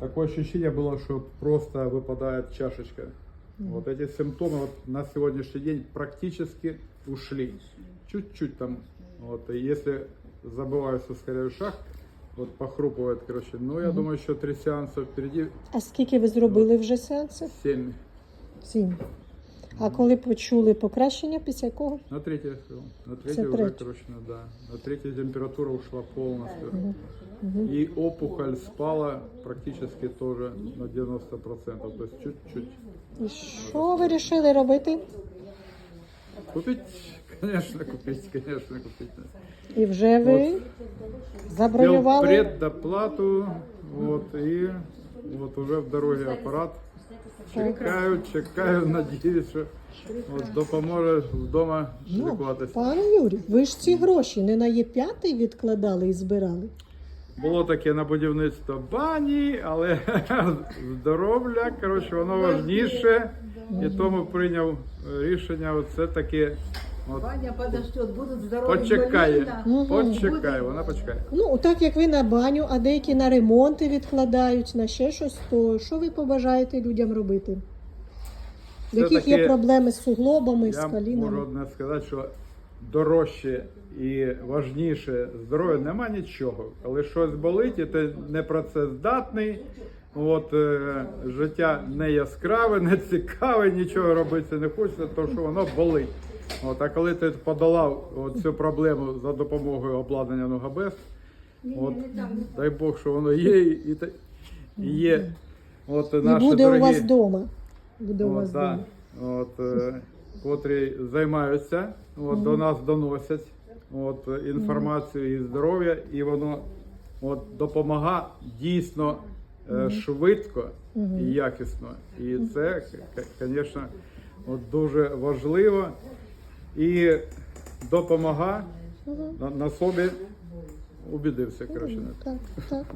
Такое ощущение было, что просто выпадает чашечка. Вот эти симптомы вот на сегодняшний день практически ушли. Чуть-чуть там. Вот, и если забываюсь, ускоряю шаг, вот похрупывает, короче. Ну, я думаю, еще три сеанса впереди. А скільки ви зробили вже сеансів? Семь. Сім. А коли почули покращення, після якого? На третье, на третье Це уже, третє. короче, да. На третье температура ушла полностью. И опухоль спала практически тоже на 90%. То есть чуть-чуть. І що ви вирішили робити? Купить, конечно, купить, конечно, купить. І вже ви Сделал забронювали? предоплату, вот, и вот уже в дороге аппарат. Чекаю, чекаю, надіюсь, що от, допоможе вдома Ну, лікуватися. пане Юрій, ви ж ці гроші не на Є5 відкладали і збирали. Було таке на будівництво бані, але здоров'я, коротше, воно важніше. І тому прийняв рішення оце таке. От, Ваня подождет, будут здоровы. почекає, почекає, вона почекає. Ну, так як ви на баню, а деякі на ремонти відкладають, на ще щось, то що ви побажаєте людям робити? В яких є проблеми з суглобами, з Я колінами? можу одне сказати, що дорожче і важніше здоров'я нема нічого. Коли щось болить, і ти не працездатний, от, е, життя не яскраве, не цікаве, нічого робити не хочеться, то що воно болить. От, а коли ти подолав от цю проблему за допомогою обладнання Ногабес, от, дай Бог, що воно є, і, і є. От, І наші буде дорогі, у вас вдома. Буде у вас да, вдома. от, е, котрі займаються, от, до нас доносять от, інформацію і здоров'я, і воно от, допомагає дійсно е, швидко і якісно. І це, звісно, дуже важливо. І допомагає на, на собі. Убідився, на Так, так.